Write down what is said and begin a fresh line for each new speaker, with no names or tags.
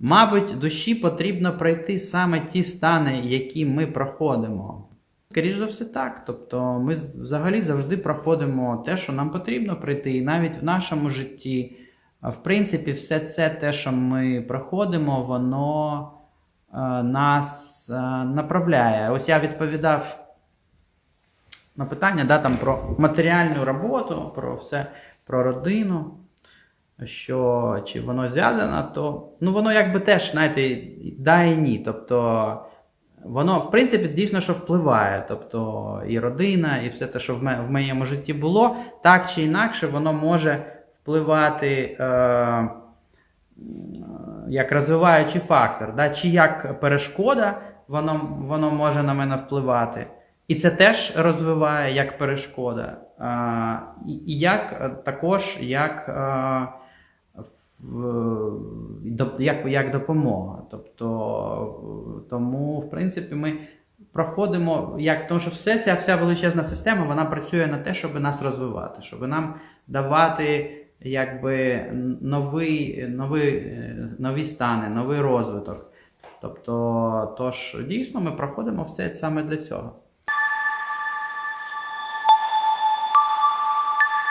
Мабуть, душі потрібно пройти саме ті стани, які ми проходимо. Скоріш за все, так. Тобто, ми взагалі завжди проходимо те, що нам потрібно пройти, і навіть в нашому житті. В принципі, все це те, що ми проходимо, воно е, нас е, направляє. Ось я відповідав на питання да, там, про матеріальну роботу, про все, про родину, що чи воно зв'язано, то ну, воно якби теж, знаєте, да і ні. Тобто воно, в принципі, дійсно що впливає. Тобто і родина, і все те, що в, ме- в моєму житті було, так чи інакше, воно може впливати. Е, як розвиваючий фактор, да? чи як перешкода, воно, воно може на мене впливати. І це теж розвиває як перешкода. А, і, і як е, також як, а, до- як, як допомога. Тобто, тому, в принципі, ми проходимо, як, тому що все ця вся величезна система вона працює на те, щоб нас розвивати, щоб нам давати якби новий, новий, е, нові стани, новий розвиток. Тобто, тож дійсно ми проходимо все саме для цього.